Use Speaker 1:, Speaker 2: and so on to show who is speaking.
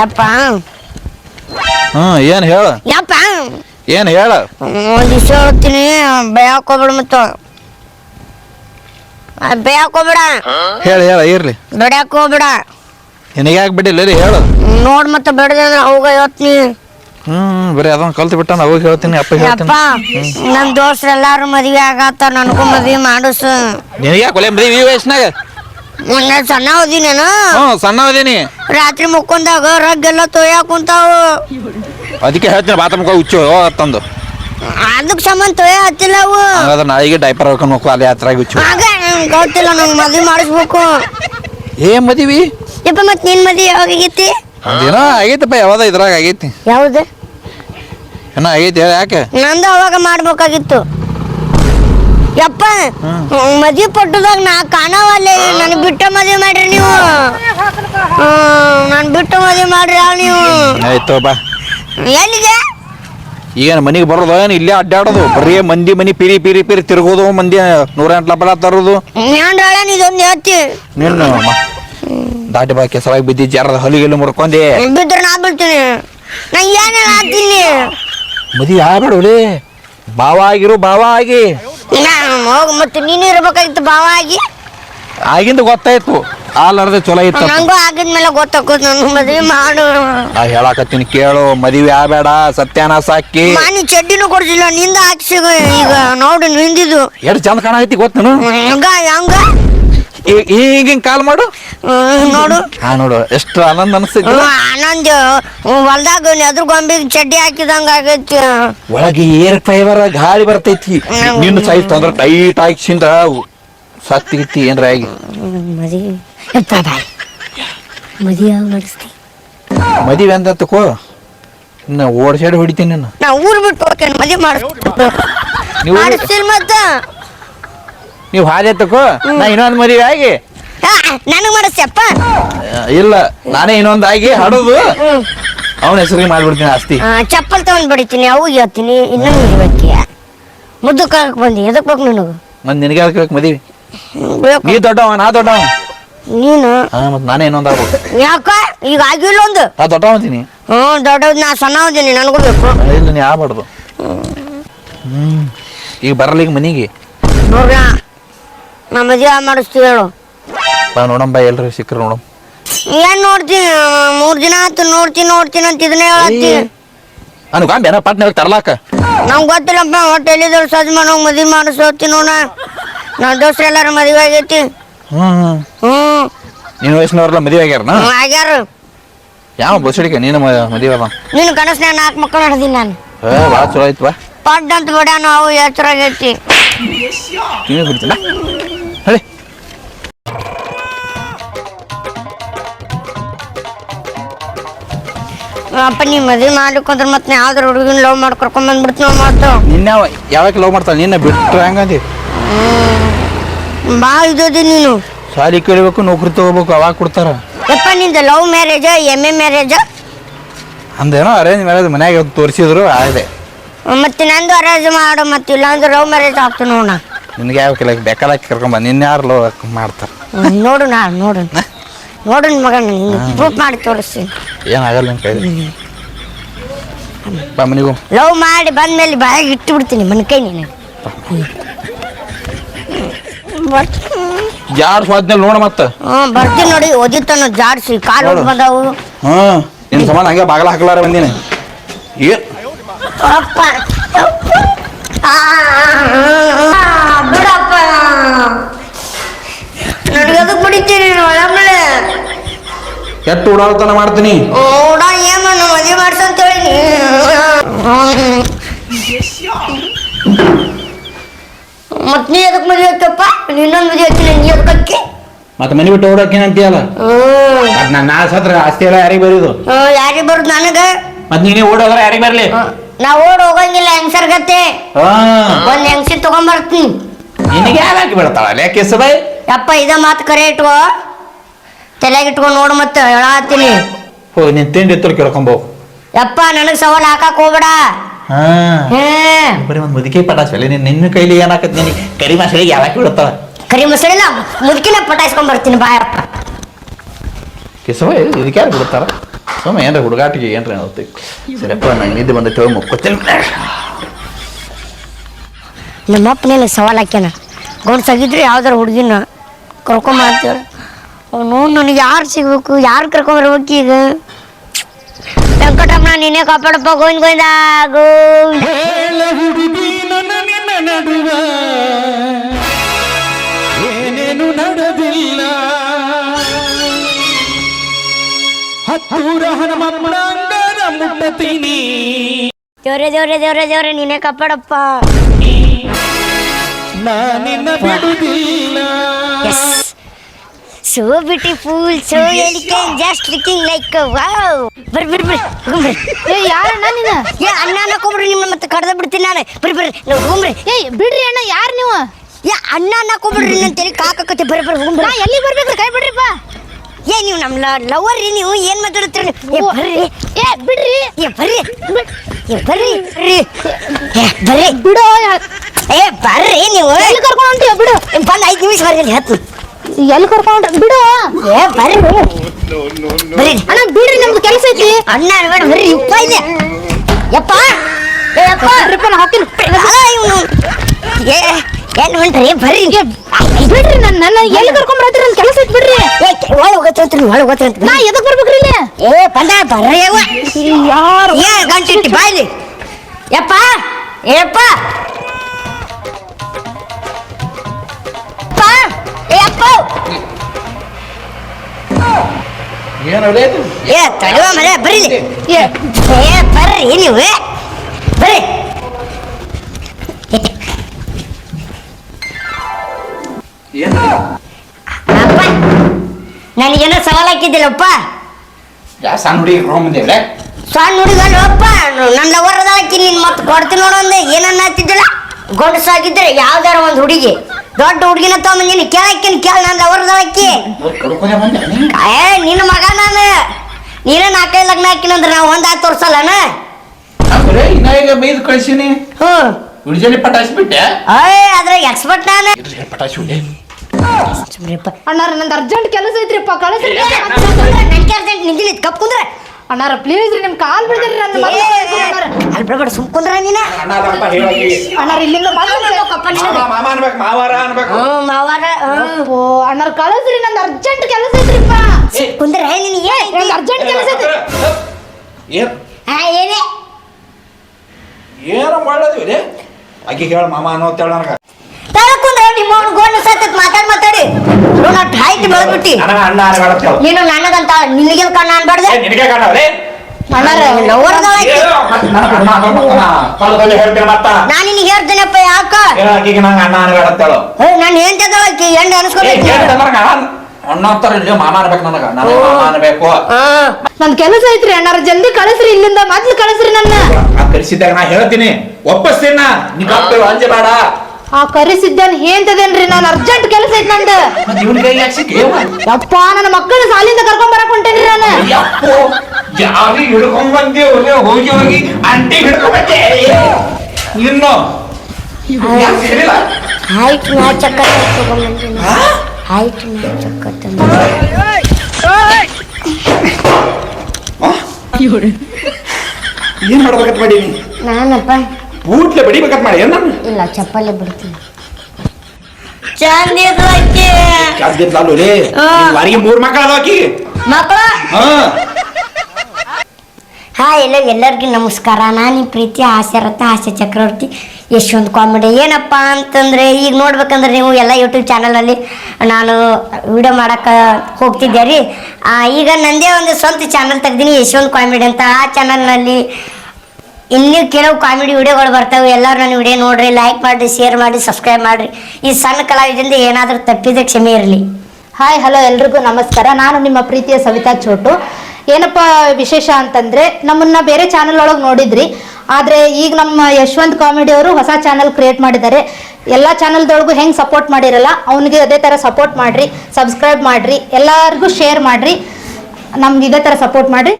Speaker 1: ಯಪ್ಪ.
Speaker 2: ಹಾ ಏನು ಹೇಳ?
Speaker 1: ಯಪ್ಪ.
Speaker 2: ಏನು ಹೇಳ?
Speaker 1: ಒಂದು ದಿವಸ ಹೇಳ್ತೀನಿ ಬೇಯಕ್ಕೆ ಹೋಗ್ಬೇಡ ಮತ್ತು. ಬೇಯಕ್ಕೆ ಹೋಗ್ಬಿಡ.
Speaker 2: ಹೇಳ ಹೇಳ ಇರ್ಲಿ.
Speaker 1: ಬೇಡಕ್ಕೆ ಹೋಗ್ಬಿಡ.
Speaker 2: ನಿನಗೆ ಯಾಕೆ ಬಿಟ್ಟಿಲ್ಲ? ರೀ ಹೇಳು.
Speaker 1: ನೋಡ್ ಮತ್ತೆ ಬೇಡದೆ ಅಂದ್ರೆ ಅವಾಗ ಹೇಳ್ತೀನಿ.
Speaker 2: ಹ್ಮ್ ಬರೀ ಅದನ್ನ ಕಲ್ತು ಬಿಟ್ಟ ಅವಾಗ ಹೇಳ್ತೀನಿ ಅಪ್ಪ ಹೇಳ್ತೀನಿ.
Speaker 1: ಯಪ್ಪ ನಮ್ಮ ದೋಸ್ತ್ರು ಎಲ್ಲಾರು ಮದ್ವೆ ಆಗತ್ತಾರ ನನಗೂ ಮದ್ವೆ ಮಾಡಿಸು.
Speaker 2: ನಿನಗೆ ಯಾಕೆ ಒಲೆ ಮದುವೆ? ಈ ವಯಸ್ಸಿನಾಗ
Speaker 1: ಮೊನ್ನೆ ಸಣ್ಣ ಓದಿನೇನು
Speaker 2: ಹ್ಞೂ ಸಣ್ಣ ಅದೇನಿ
Speaker 1: ರಾತ್ರಿ ಮುಕ್ಕೊಂದಾಗ ರಗ್ಗೆಲ್ಲ ತೊಯ್ಯಾಕ ಕುಂತಾವು.
Speaker 2: ಅದಕ್ಕೆ ಹೇಳ್ತೀನಿ ಬಾತ್ರೂಮ್ಗೆ ಹುಚ್ಚು ತಂದು.
Speaker 1: ಅದಕ್ಕೆ ಸಂಬಂಧ ತೊಯ್ಯ ಹತ್ತಿಲ್ಲ ಅವು.
Speaker 2: ಹಂಗಾದ್ರೆ ನಾಳೆಗೆ ಡೈಪರ್ ಹಾಕೊಂಡು ಹೋಗು ಅಲ್ಲಿ ಹತ್ರ ಹುಚ್ಚು.
Speaker 1: ಆಗ ನಂಗೆ ಗೊತ್ತಿಲ್ಲ ನಂಗೆ ಮದ್ವೆ ಮಾಡಿಸ್ಬೇಕು.
Speaker 2: ಏ ಮದಿವಿ?
Speaker 1: ಯಪ್ಪ ಮತ್ತೆ ನಿನ್ ಮದಿ ಯಾವಾಗ ಆಗೈತಿ?
Speaker 2: ಅದೇನೋ ಆಗೈತಪ್ಪ ಯಾವಾಗ ಇದ್ರಾಗ ಆಗೈತಿ.
Speaker 1: ಯಾವ್ದು?
Speaker 2: ಏನೋ ಆಗೈತಿ ಹೇಳ ಯಾಕೆ?
Speaker 1: ನಂದು ಅವಾಗ ಮಾಡ್ಬೇಕಾಗಿತ್ತು. ಯಪ್ಪ ಮದ್ವೆ ಪಟ್ಟದಾಗ ನಾ ಕಾಣವಲ್ಲ ನನ್ ಬಿಟ್ಟ ಮದ್ವೆ ಮಾಡ್ರಿ ನೀವು. ನನ್ ಬಿಟ್ಟು ಮದ್ವೆ ಮಾಡ್ರಿ ಯಾವ ನೀವು.
Speaker 2: ಆಯ್ತು ಬಾ.
Speaker 1: ಎಲ್ಲಿಗೆ?
Speaker 2: ಏನು ಮನಿಗೆ ಬರೋದು ಏನು ಇಲ್ಲೇ ಅಡ್ಡಾಡೋದು? ಬರೀ ಮಂದಿ ಮನಿ ಪಿರಿ ಪಿರಿ ಪಿರಿ ತಿರುಗೋದು ಮಂದಿ ನೂರ ಎಂಟು ಲಪಡ ತರೋದು
Speaker 1: ನ್ಯಾಂಡ್ರಾಳ ಇದೊಂದು ಹೇಳ್ತಿ.
Speaker 2: ನಿನ್ನ ದಾಟಿ ಬಾ ಕೆಸರಾಗಿ ಬಿದ್ದಿ ಜಾರದ ಹಲಿಗೆಲ್ಲ ಮುರ್ಕೊಂಡೆ.
Speaker 1: ಬಿದ್ರೆ ನಾ ಬಿಡ್ತೀನಿ ನಾ ಏನೆಲ್ಲ ಹಾಕ್ತೀನಿ
Speaker 2: ಮದುವೆ ಆಗ್ಬೇಡೋಲೆ ಬಾವ ಆಗಿರು ಬಾವ ಆಗಿ.
Speaker 1: ಹೋಗ್ ಮತ್ತೆ ನೀನು ಇರ್ಬೇಕಾಗಿತ್ತು ಭಾವ ಆಗಿ?
Speaker 2: ಆಗಿಂದ ಗೊತ್ತಾಯ್ತು. ಆಲಾರ್ದೆ ಚಲೋ ಇತ್ತು
Speaker 1: ನಂಗೂ ಆಗಿದ್ಮೇಲೆ ಗೊತ್ತಾಕೋದು ನನ್ನ ಮದ್ವೆ ಮಾಡು.
Speaker 2: ಆ ಹೇಳಾಕತ್ತೀನಿ ಕೇಳು. ಮದುವೆ ಆಗ್ಬೇಡ ಸತ್ಯಾನಾಶ ಸಾಕಿ
Speaker 1: ಮಾನಿ ಚಡ್ಡಿನೂ ಕೊಡ್ಸಿಲ್ಲ ನಿಂದ ಹಾಕ್ಸಿ ಈಗ. ನೋಡು ನಿಂದಿದ್ದು.
Speaker 2: ಎಷ್ಟು ಚಂದ ಕಾಣೈತಿ ಗೊತ್ತನು?
Speaker 1: ಹಂಗ ಹಂಗ?
Speaker 2: ಈಗಿನ ಕಾಲ್ ಮಾಡು.
Speaker 1: ಹ್ಮ್, ನೋಡು.
Speaker 2: ಹಾ ನೋಡು. ಎಷ್ಟು ಆನಂದ ಅನಿಸ್ತೈತಿ
Speaker 1: ಹ್ಮ್, ಆನಂದ್. ಹೊಲ್ದಾಗ ಎದ್ರ ಗೊಂಬಿಗೆ ಚಡ್ಡಿ ಹಾಕಿದಂಗ ಆಗೈತಿ.
Speaker 2: ಒಳಗೆ ಏರ್ ಫೈಬರ್ ಗಾಳಿ ಬರ್ತೈತಿ. ನಿನ್ನ ಸೈಜ್ ತಂದ್ರ ಟೈಟ್ ಹಾಕ್ಸಿಂದ ಸತ್ತಿಗಿತ್ತಿ ಏನ್ರ ಆಗಿ.
Speaker 1: ಮದಿ ಬಾಯ್. ಮದಿ ಯಾವ ನಡೆಸ್ತಿ?
Speaker 2: ಮದುವೆ ಅಂತ ತಕೋ. ಇನ್ನ ಓಡ್ಸಾಡಿ ಹೊಡಿತೀನಿ ನಾನು.
Speaker 1: ನಾ ಊರ್ ಬಿಟ್ಟು ಹೋಗ್ತೇನೆ. ಮದಿ ಮಾಡಿಸ್ತೀನಿ
Speaker 2: ನೀವು
Speaker 1: ಮಾಡಿಸ್ತೀನಿ ಮತ್ತ?
Speaker 2: ನೀವು ಹಾದಿ ತಕೋ ನಾ ಇನ್ನೊಂದು ಮದುವೆ ಆಗಿ.
Speaker 1: ನನಗ್ ಮಾಡಿಸ್ಯಪ್ಪ.
Speaker 2: ಇಲ್ಲ ನಾನೇ ಇನ್ನೊಂದು ಆಗಿ ಹಡೋದು. ಅವನ ಹೆಸರಿಗೆ ಮಾಡ್ಬಿಡ್ತೀನಿ ಆಸ್ತಿ.
Speaker 1: ಚಪ್ಪಲ್ ತಗೊಂಡ್ ಬಡಿತೀನಿ ಅವು ಹೇಳ್ತೀನಿ ಇನ್ನೂ ಮುದ್ದು ಕಾಕ್ ಬಂದಿ ಎದಕ್ ಬೇಕು ನಿನಗೆ
Speaker 2: ಮತ್ ನಿನಗೆ ಹಾಕ್ಬೇಕು ಬೇಕು ಮದುವೆ. ನೀ ದೊಡ್ಡವ ನಾ ದೊಡ್ಡವ.
Speaker 1: ನೀನು?
Speaker 2: ಹಾ ನಾನೇ ಇನ್ನೊಂದು ಆಗ್ಬೇಕು.
Speaker 1: ಯಾಕ? ಈಗ ಆಗಿಲ್ಲ ಒಂದು.
Speaker 2: ನಾ ದೊಡ್ಡವ ಅಂತೀನಿ.
Speaker 1: ಹ್ಞೂ ದೊಡ್ಡದ್ ನಾ ಸಣ್ಣ ಓದಿನಿ ನನಗೂ ಬೇಕು.
Speaker 2: ಇಲ್ಲ ನೀ ಆಗ್ಬಾರ್ದು. ಹ್ಮ್. ಈಗ ಬರಲ್ಲ ಈಗ ಮನೆಗೆ.
Speaker 1: ನೋಡ್ರ ನಾ ಮದುವೆ ಮಾಡಿಸ್ತೀವಿ ಹೇಳು.
Speaker 2: ಬಾ ನೋಡಮ್ ಬಾ ಎಲ್ರಿ ಸಿಕ್ಕ್ರ ನೋಡಮ್
Speaker 1: ಏನ್ ನೋಡ್ತೀನಿ? ಮೂರ್ ದಿನ ಆಯ್ತು ನೋಡ್ತೀನಿ ನೋಡ್ತೀನಿ ಅಂತ ಇದನ್ನೇ ಹೇಳತ್ತಿ.
Speaker 2: ನನಗೆ ಬೇನ ಪಟ್ನ ತರ್ಲಾಕ
Speaker 1: ನಮ್ಗೆ ಗೊತ್ತಿಲ್ಲಪ್ಪ ಒಟ್ಟು ಎಲ್ಲಿದ್ರು ಸಜ್ಜ ಮಾಡೋಂಗ್ ಮದುವೆ ಮಾಡಿಸೋತಿ ನೋಡ. ನಾ ದೋಸ್ತ ಎಲ್ಲಾರು ಮದುವೆ ಆಗೈತಿ.
Speaker 2: ಹ್ಮ್ ಹ್ಮ್.
Speaker 1: ಹ್ಞೂ
Speaker 2: ನಿನ್ನ ವಯಸ್ಸಿನವ್ರೆಲ್ಲ ಮದುವೆ ಆಗ್ಯಾರನ?
Speaker 1: ಹ್ಞೂ ಆಗ್ಯಾರ.
Speaker 2: ಯಾವ ಬಸಡಿಕೆ ನೀನು ಮ- ಮದುವೆ ಅದ
Speaker 1: ನಿನ್ನ ಕನಸ್ನ್ಯಾಗ ನಾಲ್ಕು ಮಕ್ಕಳು ನಡೆದೀನಿ ನಾನು.
Speaker 2: ಏ ಭಾಳ ಚಲೋ ಆಯ್ತು ಬಾ.
Speaker 1: ಪಡ್ ಅಂತ ಬಿಡ ನಾವು ಎಚ್ಚರಾಗೈತಿ
Speaker 2: ನೀವೇ ಬಿಡ್ತಿಲ್ಲ ಹೇಳಿ.
Speaker 1: ಅಪ್ಪ ನೀ ಮದುವೆ ಮಾಡ್ಲಿಕ್ಕಂದ್ರೆ ಮತ್ತೆ ಯಾವ್ದಾರ ಹುಡುಗಿನ ಲವ್ ಮಾಡಿ ಕರ್ಕೊಂಡ್ ಬಂದ್ಬಿಡ್ತು ನಾವು ಮಾಡ್ತು
Speaker 2: ನಿನ್ನ ಯಾವಾಗ ಲವ್ ಮಾಡ್ತಾಳೆ? ನಿನ್ನ ಬಿಟ್ಟು ಹೆಂಗಂದಿ
Speaker 1: ಬಾ ಇದೋದಿ ನೀನು.
Speaker 2: ಸಾರಿ ಕೇಳಬೇಕು ನೌಕರಿ ತಗೋಬೇಕು ಅವಾಗ ಕೊಡ್ತಾರ.
Speaker 1: ಯಪ್ಪ ನಿಂದ ಲವ್ ಮ್ಯಾರೇಜ್ ಎಂ ಎ ಮ್ಯಾರೇಜ
Speaker 2: ಅಂದೇನೋ ಅರೇಂಜ್ ಮ್ಯಾರೇಜ್ ಮನ್ಯಾಗ ತೋರಿಸಿದ್ರು ಆಗಿದೆ.
Speaker 1: ಮತ್ತೆ ನಂದು ಅರೇಂಜ್ ಮಾಡು ಮತ್ತೆ ಇಲ್ಲ ಅಂದ್ರೆ ಲವ್ ಮ್ಯಾರೇಜ್ ಆಗ್ತು ನೋಡ
Speaker 2: ನಿನ್ಗೆ ಯಾವ ಕೆಲ ಬೆಕ್ಕಲ ಕರ್ಕೊಂಬ ನಿನ್ನ ಯಾರು ಮಾಡ್ತಾರೆ?
Speaker 1: ನೋಡು ನಾ ನೋಡು. ನೋಡು ಮಗ ಪ್ರೂಫ್ ಮಾಡಿ ತೋರಿಸ್ತೀನಿ.
Speaker 2: ಏನಾಗಲ್ಲ ನಿನ್ನ ಕೈ ಬಾ ಮನೆಗೂ.
Speaker 1: ಲವ್ ಮಾಡಿ ಬಂದ್ಮೇಲೆ ಬಾಯಿಗೆ ಇಟ್ಟು ಬಿಡ್ತೀನಿ ಮನ ಕೈ ನೀನು.
Speaker 2: ಯಾರು ಸ್ವಾದ್ನಲ್ಲಿ ನೋಡ ಮತ್ತೆ.
Speaker 1: ಹ್ಞೂ ಬರ್ತೀನಿ ನೋಡಿ ಓದಿತ್ತಾನು ಜಾಡ್ಸಿ ಕಾಲು
Speaker 2: ನೋಡು.
Speaker 1: ಬಂದಾವು
Speaker 2: ಹ್ಞೂ ನಿನ್ನ ಸಮಾನ ಹಂಗೆ ಬಾಗಲ ಹಾಕ್ಲಾರ ಬಂದೀನಿ. ಏನು
Speaker 1: ಅಪ್ಪ ಆ, ಬಿಡಪ್ಪ ನನಗೆ ಅದಕ್ಕೆ ಬಿಡಿತೀನಿ ಒಳಮಳೆ
Speaker 2: ಕೆಟ್ಟ ಉಡಾಳ್ತನ ಮಾಡ್ತೀನಿ.
Speaker 1: ಓಡ ಏನ್ ಮದುವೆ ಮಾಡ್ಸಂತ ಹೇಳಿ ಮತ್ ನೀ ಅದಕ್ಕೆ ಮದುವೆ ಆಯ್ತಪ್ಪ ನಿನ್ನೊಂದು ಮದುವೆ ಆಗ್ತೀನಿ ನೀ ಅದಕ್ಕೆ
Speaker 2: ಮತ್ತೆ ಮನೆ ಬಿಟ್ಟು ಓಡೋಕೇನ ಅಂತೀಯಲ್ಲ
Speaker 1: ಹ್ಮ್.
Speaker 2: ಮತ್ ನಾನು ನಾ ಸತ್ರ ಆಸ್ತಿ ಎಲ್ಲ ಯಾರಿಗೆ ಬರೀದು?
Speaker 1: ಯಾರಿಗೆ ಬರುದು ನನಗೆ?
Speaker 2: ಮತ್ತೆ ನೀನೇ ಓಡೋದ್ರ ಯಾರಿಗೆ ಬರ್ಲಿ?
Speaker 1: ನಾ ಓಡ್ ಹೋಗಂಗಿಲ್ಲ ಹೆಂಗಸರ್ಗತ್ತೆ
Speaker 2: ಹಾ.
Speaker 1: ಒಂದ್ ಹೆಂಗ್ಸಿ ತಗೊಂಬರ್ತೀನಿ.
Speaker 2: ನಿನಗೆ ಯಾರು ಹಾಕಿ ಬಿಡ್ತಾಳ ಯಾಕೆ ಸಬಾಯ್
Speaker 1: ಯಪ್ಪ ಇದ ಮಾತು ಕರೆ ಇಟ್ಕೋ. ತಲೆಗೆ ಇಟ್ಕೊಂಡು ನೋಡು ಮತ್ತೆ ಹೇಳತ್ತೀನಿ.
Speaker 2: ಹೋ ನಿನ್ ತಿಂಡಿ ಎತ್ತಲು ಕೇಳ್ಕೊಂಬೋ
Speaker 1: ಯಪ್ಪ ನನಗ್ ಸವಾಲ್ ಹಾಕಕ್ ಹೋಗ್ಬೇಡ.
Speaker 2: ಹಾ.
Speaker 1: ಹೇ.
Speaker 2: ಬರೀ ಒಂದ್ ಮುದುಕಿ ಪಟಾಸಲೆ ನಿನ್ ನಿನ್ನ ಕೈಲಿ ಏನಾಕತ್ ನಿನಗೆ? ಕರಿ ಮಾಸಳಿಗೆ ಯಾಕೆ ಬಿಡ್ತಾಳ?
Speaker 1: ಕರಿ ಮೊಸಳಿಲ್ಲ ಮುದುಕಿನ ಪಟಾಯಿಸ್ಕೊಂಡ್ ಬರ್ತೀನಿ ಬಾಯಪ್ಪ
Speaker 2: ಕಿಸವ ಇದಕ್ಕೆ ಯಾರು ಬಿಡ್ತಾರ ಸುಮ್ಮ ಏನ್ರ ಹುಡುಗಾಟಿಗೆ ಏನ್ರ ಹೇಳ್ತಿ ಸರಿಯಪ್ಪ ನಂಗೆ ನಿದ್ದೆ ಬಂದೈತೆ ಮುಕ್ಕೋತೀನಿ
Speaker 1: ನಮ್ಮ ಅಪ್ಪನೇನು ಸವಾಲ್ ಹಾಕ್ಯಾನ? ಗೊಣ್ಸಾಗಿದ್ರೆ ಯಾವ್ದಾರ ಹುಡುಗಿನ ಕರ್ಕೊಂಬ ಅಂತೇಳಿ. ಅವನು ನನಗೆ ಯಾರು ಸಿಗ್ಬೇಕು ಯಾರು ಕರ್ಕೊಂಬರ್ಬೇಕು ಈಗ? ವೆಂಕಟಮ್ಮನ ನೀನೇ ಕಾಪಾಡಪ್ಪ ಗೋವಿಂದ ಗೋವಿಂದ ಗೋವಿಂದ.
Speaker 2: ಹುಡುಗಿ ನನ್ನ ನಿನ್ನ ನಡುವ. ಏನೇನು ನಡೆದಿಲ್ಲ. ಹತ್ತೂರ ಹನುಮಪ್ಪನಂಗನ ಮುಟ್ಟತೀನಿ
Speaker 1: ದೇವ್ರೆ ದೇವ್ರೆ ದೇವ್ರೆ ದೇವ್ರೆ ನೀನೇ ಕಾಪಾಡಪ್ಪ
Speaker 2: ನಾ ನಿನ್ನ ಬಿಡುದಿಲ್ಲ
Speaker 1: yes so beautiful so elegant just looking like wow ಬರ್ರಿ ಬರ್ರಿ ಬರ್ರಿ ಹೋಗ್ರಿ
Speaker 3: ಏ ಯಾರಣ್ಣ ನೀನು
Speaker 1: ಏ ಅಣ್ಣ ಅನ್ನಕೋಬ್ರಿ ನಿಮ್ಮ ಮತ್ತೆ ಕಡ್ದ ಬಿಡ್ತೀನಿ ನಾನು ಬರ್ರಿ ಬರ್ರಿ ನಾವು ಹೋಗ್ರಿ
Speaker 3: ಏಯ್ ಬಿಡ್ರಿ ಅಣ್ಣ ಯಾರು ನೀವು
Speaker 1: ಏ ಅಣ್ಣ ಅನ್ನಕೋಬಿಡ್ರಿ ನನ್ನ ತಲೆ ಕಾಕತ್ತೆ ಬರ್ರಿ ಬರ್ರಿ ಹೋಗ್ರಿ
Speaker 3: ನಾ ಎಲ್ಲಿ ಬರ್ಬೇಕ್ರಿ ಕೈ ಬಿಡ್ರಿಪ್ಪ
Speaker 1: ಏ ನೀವು ನಮ್ಮ ಲವರ್ ರೀ ನೀವು ಏನ್ ಮಾತಾಡ್ತೀರಿ ಏ ಬರ್ರಿ
Speaker 3: ಏ ಬಿಡ್ರಿ
Speaker 1: ಏ ಬರ್ರಿ ಏ ಬರ್ರಿ ಬರ್ರಿ ಏ ಬರ್ರಿ
Speaker 3: ಬಿಡು
Speaker 1: ಏ ಬರ್ರಿ ನೀವು
Speaker 3: ಎಲ್ಲಿ ಕರ್ಕೊಂಡು ಹೊಂಟಿಯ ಬಿಡು
Speaker 1: ಬಂದ್ ಐದು ನಿಮಿಷ ಬರ್ರಿ ಹತ್ತು
Speaker 3: ಎಲ್ಲಿ ಕರ್ಕೊಂಡು ಬಿಡು
Speaker 1: ಏ ಬರ್ರಿ ಬರ್ರಿ
Speaker 3: ಅಣ್ಣ ಬಿಡ್ರಿ ನಮ್ದು ಕೆಲಸ ಐತಿ
Speaker 1: ಅಣ್ಣ ಅನ್ಬೇಡ ಬರ್ರಿ ಇಪ್ಪ ಇದೆ ಯಪ್ಪ ಏ ಯಪ್ಪ
Speaker 3: ಬಿಡ್ರಿಪ್ಪ ನಾ ಹೋಗ್ತೀನಿ
Speaker 1: ಇವನು ಏ ಏನ್ ಹೊಂಟ್ರಿ ಬರ್ರಿ
Speaker 3: ಬಿಡ್ರಿ ನನ್ನ ನನ್ನ ಎಲ್ಲಿ ಕರ್ಕೊಂಡ್ ಬರ್ತೀರಿ ನನ್ನ ಕೆಲಸ ಐತಿ ಬಿಡ್ರಿ
Speaker 1: ಏ ಒಳಗೆ ಹೋಗತ್ತಂತ್ರಿ ಒಳಗೆ ಹೋಗತ್ತಂತ್ರಿ
Speaker 3: ನಾ ಎದಕ್ ಬರ್ಬೇಕ್ರಿ ಇಲ್ಲಿ
Speaker 1: ಏ ಬಂದ ಬರ್ರಿ ಅವ್ವ
Speaker 3: ಯಾರು
Speaker 1: ಏ ಗಂಟಿಟ್ಟಿ ಬಾಯ್ಲಿ ಯಪ್ಪ ಏಪ್ಪ ಅಪ್ಪ, ಏ ಅಪ್ಪ
Speaker 2: ಏನವಲೇ ಇದು
Speaker 1: ಏ ತಡೆವ ಮರೆ ಬರ್ರಿ ಇಲ್ಲಿ. ಏ ಏ, ಬರ್ರಿ ನೀವು ಬರ್ರಿ
Speaker 2: ಏನು?
Speaker 1: ಅಪ್ಪ ನನಗೇನೋ ಸವಾಲ್ ಹಾಕಿದ್ದಿಲ್ಲಪ್ಪ.
Speaker 2: ಯಾ ಸಣ್ಣ ಹುಡುಗಿ ಮುಂದೆ
Speaker 1: ಸಣ್ಣ ಹುಡುಗಲ್ಲಪ್ಪ ನನ್ನ ಲವರ್ ಅದಾಕಿ ನೀನ್ ಮತ್ತೆ ಕೊಡ್ತೀನಿ ನೋಡು ಅಂದೆ. ಏನನ್ನ ಹತ್ತಿದ್ದಿಲ್ಲ ಗಂಡಸಾಗಿದ್ರೆ ಯಾವ್ದಾರ ಒಂದು ಹುಡುಗಿ. ದೊಡ್ಡ ಹುಡುಗಿನ ತಗೊಂಬಂದಿನಿ. ಕೇಳಕ್ಕಿನ ಕೇಳ ನನ್ನ ಲವರ್ ಅದಾಕಿ
Speaker 2: ಕಡ್ಕೊಂಡೆ ಬಂದೆ
Speaker 1: ಏ ನಿನ್ನ ಮಗ ನಾನು. ನೀನೇ ನಾಲ್ಕೈದು ಲಗ್ನ ಹಾಕಿನಂದ್ರೆ ನಾವು ಒಂದ್ ಆಯ್ತು ತೋರ್ಸಲ್ಲನ?
Speaker 2: ಅಂದ್ರೆ ಇನ್ನ ಈಗ ಬೈದು ಕಳ್ಸೀನಿ?
Speaker 1: ಹ್ಞೂ
Speaker 2: ಉಳಿಜಲ್ಲಿ ಪಟಾಯಿಸ್ಬಿಟ್ಟೆ
Speaker 1: ಅಯ್ಯ ಅದ್ರಾಗ ಎಕ್ಸ್ಪರ್ಟ್ ನಾನು.
Speaker 2: ಇರ್ಲಿ ಪಟಾಯಿಸಿ ಉಂಡೆ
Speaker 1: ಸುಮ್ರಿಪ್ಪ
Speaker 3: ಅಣ್ಣಾರ ನಂದು ಅರ್ಜೆಂಟ್ ಕೆಲಸ ಐತ್ರಿಪ್ಪ ಕಳಿಸ್ರಿ.
Speaker 1: ಅರ್ಜೆಂಟ್ ನಿಂತಿಲ್ಲ ಕಪ್ ಕುಂದ್ರೆ.
Speaker 3: ಅಣ್ಣಾರ ಪ್ಲೀಸ್ ರೀ ನಿಮ್ ಕಾಲ್ ಬಿಡ್ತೀರಿ ನನ್ನ ಮಗ
Speaker 1: ಅಲ್ಲಿ ಬಿಡ್ಬೇಡ ಸುಮ್ ಕುಂದ್ರ ನೀನ.
Speaker 3: ಅಣ್ಣಾರ ಇಲ್ಲಿಂದ
Speaker 2: ಮಾವಾರ ಅನ್ಬೇಕು.
Speaker 1: ಮಾವಾರ ಹ್ಞೂ
Speaker 3: ಓ ಅಣ್ಣಾರ ಕಳಿಸ್ರಿ ನಂದು ಅರ್ಜೆಂಟ್ ಕೆಲಸ ಐತ್ರಿಪ್ಪ.
Speaker 1: ಕುಂದ್ರ ನಿನಗೆ
Speaker 3: ಅರ್ಜೆಂಟ್ ಕೆಲಸ ಐತಿ
Speaker 2: ಏನ್?
Speaker 1: ಹಾ ಏನೇ?
Speaker 2: ಮಾಡೋದು ಮಾಡೋದಿವ್ರಿ ಆಕಿ ಹೇಳ ಮಾಮ ಅನ್ನೋತ್ತೇಳ ನನಗ.
Speaker 1: ತಳಕುಂದ್ರ ನಿಮ್ಮ ಗೋಣ ಸತ್ತತ್ ಮಾತಾಡ್ ಮಾತಾಡಿ ನೋಡ ಹೈಟ್ ಬೆಳೆದ್ಬಿಟ್ಟಿ
Speaker 2: ನನಗ ಅಣ್ಣ ಅನ್ಬೇಡತ್ತೇಳ
Speaker 1: ನೀನು ನನಗಂತ ನಿನಗೆ ಕಣ್ಣ ಅನ್ಬಾರ್ದು
Speaker 2: ನಿನಗೆ ಕಾಣವ್ರಿ
Speaker 3: ಅಣ್ಣಾರ
Speaker 2: ಮತ್ತ
Speaker 1: ನಾನು ನಿನಗೆ ಹೇಳ್ತೀನಪ್ಪ ಯಾಕ
Speaker 2: ಆಕಿಗೆ ನಂಗೆ ಅಣ್ಣ ಅನ್ಬೇಡತ್ತೇಳು
Speaker 1: ನಾನು ಹೇಳ್ತಿದ್ದಳಕ್ಕೆ ಎಂಡ ಅನ್ಸ್ಕೊಬೇಕು
Speaker 2: ಅಣ್ಣ ಅಂತಾರ ಇಲ್ಲಿ ಮಾಮ ಅನ್ಬೇಕು ನನಗ ನಾನು ಮಾಮ ಅನ್ಬೇಕು
Speaker 1: ಹಾ
Speaker 3: ನಂದ್ ಕೆಲಸ ಐತ್ರಿ ಅಣ್ಣಾರ ಜಲ್ದಿ ಕಳಿಸ್ರಿ ಇಲ್ಲಿಂದ ಮೊದ್ಲು ಕಳಿಸ್ರಿ ನನ್ನ
Speaker 2: ಆ ಕರೆಸಿದ್ದಾಗ ನಾ ಹೇಳ್ತೀನಿ ಒಪ್ಪಿಸ್ತೀನ ನಾ ಕಪ್ಪು ಅಂಜೆ ಬೇಡ
Speaker 3: ಆ ಕರೆಸಿದ್ದೇನ್ ಹೇಂತದೇನ್ರಿ ನಾನು ಅರ್ಜೆಂಟ್ ಕೆಲಸ ಐತ್ ನಂದು.
Speaker 2: ಮತ್ತೆ ಇವನ್ ಕೈ ಯಾಕೆ ಸಿಕ್ಕಿ
Speaker 3: ಯಪ್ಪ ನನ್ನ ಮಕ್ಕಳ ಸಾಲಿಂದ ಕರ್ಕೊಂಡ್ ಬರಕ್ ಹೊಂಟೇನ್ರಿ ನಾನು.
Speaker 2: ಯಪ್ಪೋ ಜಾರಿ ಹಿಡ್ಕೊಂಡ್ ಬಂದೇವ್ ಹೋಗಿ ಹೋಗಿ ಅಂಟಿ ಹಿಡ್ಕೊಂಡ್ಬಂದೆ ಇನ್ನು ಯಾಕ್ ಹೇಳಿಲ್ಲ?
Speaker 1: ಹೈಟ್ ಮ್ಯಾಚ್ ಅಕ್ಕ ತಗೊಂಡ್ಬಂದಿನಿ ಹೈಟ್ ಮ್ಯಾಚ್ ಅಕ್ಕ ತಂದು
Speaker 2: ಆ? ಏನ್ ಮಾಡ್ಬೇಕಂತ ಮಾಡೀನಿ
Speaker 1: ನಾನಪ್ಪ
Speaker 2: ಬೂಟ್ಲೆ ಬಡಿಬೇಕಂತ ಮಾಡಿ ಏನ್ ನಾನು
Speaker 1: ಇಲ್ಲ ಚಪ್ಪಲಿ ಬಿಡ್ತೀನಿ. ಚಂದ ಇದ್ಲು ಅಕ್ಕಿ
Speaker 2: ಅದ್ದಿದ್ಲಾಲು ಲೇ
Speaker 1: ಆ.
Speaker 2: ವಾರಿಗೆ ಮೂರ್ ಮಕ್ಕಳ ಅದಾವ ಆಕಿ
Speaker 1: ಮಕ್ಕಳ
Speaker 2: ಹಾ.
Speaker 1: ಹಾ ಎಲ್ಲ ಎಲ್ಲರಿಗೂ ನಮಸ್ಕಾರ. ನಾನು ಪ್ರೀತಿ ಹಾಸ್ಯ ರತ್ನ ಹಾಸ್ಯ ಚಕ್ರವರ್ತಿ ಯಶವಂತ್ ಕಾಮಿಡಿ. ಏನಪ್ಪ ಅಂತಂದ್ರೆ ಈಗ ನೋಡ್ಬೇಕಂದ್ರೆ ನೀವು ಎಲ್ಲ ಯೂಟ್ಯೂಬ್ ಚಾನಲಲ್ಲಿ ನಾನು ವಿಡಿಯೋ ಮಾಡೋಕೆ ಹೋಗ್ತಿದ್ದೆ ರೀ. ಆ, ಈಗ ನಂದೇ ಒಂದು ಸ್ವಂತ ಚಾನಲ್ ತೆಗ್ದೀನಿ ಯಶವಂತ್ ಕಾಮಿಡಿ ಅಂತ. ಆ ಚಾನಲ್ನಲ್ಲಿ ಇನ್ನೂ ಕೆಲವು ಕಾಮಿಡಿ ವಿಡಿಯೋಗಳು ಬರ್ತವೆ. ಎಲ್ಲರೂ ನನ್ನ ವಿಡಿಯೋ ನೋಡ್ರಿ ಲೈಕ್ ಮಾಡಿರಿ ಶೇರ್ ಮಾಡಿ ಸಬ್ಸ್ಕ್ರೈಬ್ ಮಾಡಿರಿ. ಈ ಸಣ್ಣ ಕಲಾವಿದಿಂದ ಏನಾದರೂ ತಪ್ಪಿದ್ರೆ ಕ್ಷಮೆ ಇರಲಿ.
Speaker 3: ಹಾಯ್ ಹಲೋ ಎಲ್ರಿಗೂ ನಮಸ್ಕಾರ. ನಾನು ನಿಮ್ಮ ಪ್ರೀತಿಯ ಸವಿತಾ ಚೋಟು. ಏನಪ್ಪ ವಿಶೇಷ ಅಂತಂದ್ರೆ, ನಮ್ಮನ್ನ ಬೇರೆ ಚಾನಲ್ ಒಳಗೆ ನೋಡಿದ್ರಿ. ಆದರೆ ಈಗ ನಮ್ಮ ಯಶವಂತ್ ಕಾಮಿಡಿ ಅವರು ಹೊಸ ಚಾನಲ್ ಕ್ರಿಯೇಟ್ ಮಾಡಿದ್ದಾರೆ. ಎಲ್ಲ ಚಾನಲ್ದೊಳಗೂ ಹೆಂಗೆ ಸಪೋರ್ಟ್ ಮಾಡಿರಲ್ಲ, ಅವನಿಗೆ ಅದೇ ಥರ ಸಪೋರ್ಟ್ ಮಾಡಿರಿ ಸಬ್ಸ್ಕ್ರೈಬ್ ಮಾಡಿರಿ, ಎಲ್ಲರಿಗೂ ಶೇರ್ ಮಾಡಿರಿ. ನಮ್ಗೆ ಇದೇ ಥರ ಸಪೋರ್ಟ್ ಮಾಡಿರಿ.